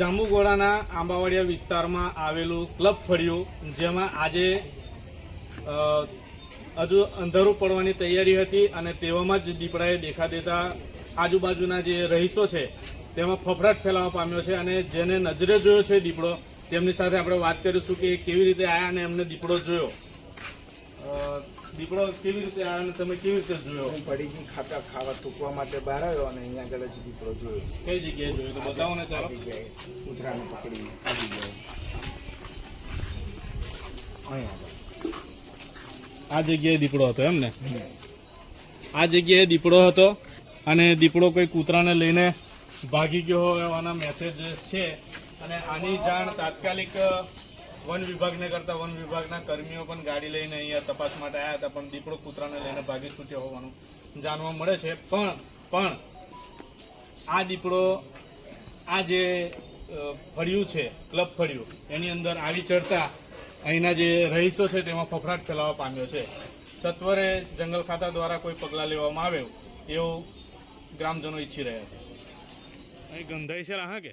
સત્વરાના આંબાવાડિયા વિસ્તારમાં આવેલું ક્લબ ફળિયું, જેમાં આજે હજુ અંધારું પડવાની તૈયારી હતી અને તેવામાં જ દીપડાએ દેખા દેતા આજુબાજુના જે રહીશો છે, તેમાં ફફડાટ ફેલાવા પામ્યો છે અને જેને નજરે જોયો છે દીપડો, તેમની સાથે આપણે વાત કરીશું કે કેવી રીતે આવ્યા અને એમને દીપડો જોયો. દીપડો કેવી રીતે આવ્યો તમે કેવી રીતે જોયો? હું પડીકી ખાતા ખાવા થૂકવા માટે બહાર આવ્યો અને અહીંયા આગળ જ દીપડો જોયો. કઈ જગ્યાએ જોયો? તો બતાવો ને ચાલો કૂતરાને પકડી. આવી ગયો. અહીંયા આ જગ્યાએ દીપડો હતો એમ ને? આ જગ્યાએ દીપડો હતો અને દીપડો કોઈ કૂતરાને લઈને ભાગી ગયો હોય એવાના મેસેજ છે. અને આની જાણ તાત્કાલિક વન વિભાગને કરતા વન વિભાગના કર્મીઓ પણ ગાડી લઈને અહીંયા તપાસ માટે આવ્યા હતા, પણ દીપડો કૂતરાને લઈને ભાગી છૂટ્યો હોવાનું જાણવા મળે છે. પણ પણ આ દીપડો, આ જે ફળિયું છે, ક્લબ ફળિયું, એની અંદર આવી ચડતા અહીંના જે રહીશો છે તેમાં ફફડાટ ફેલાવા પામ્યો છે. સત્વરે જંગલ ખાતા દ્વારા કોઈ પગલાં લેવામાં આવે એવું ગ્રામજનો ઈચ્છી રહ્યા છે. અહીં ગંધાઈ છે હા કે?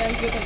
આવી ગયો તો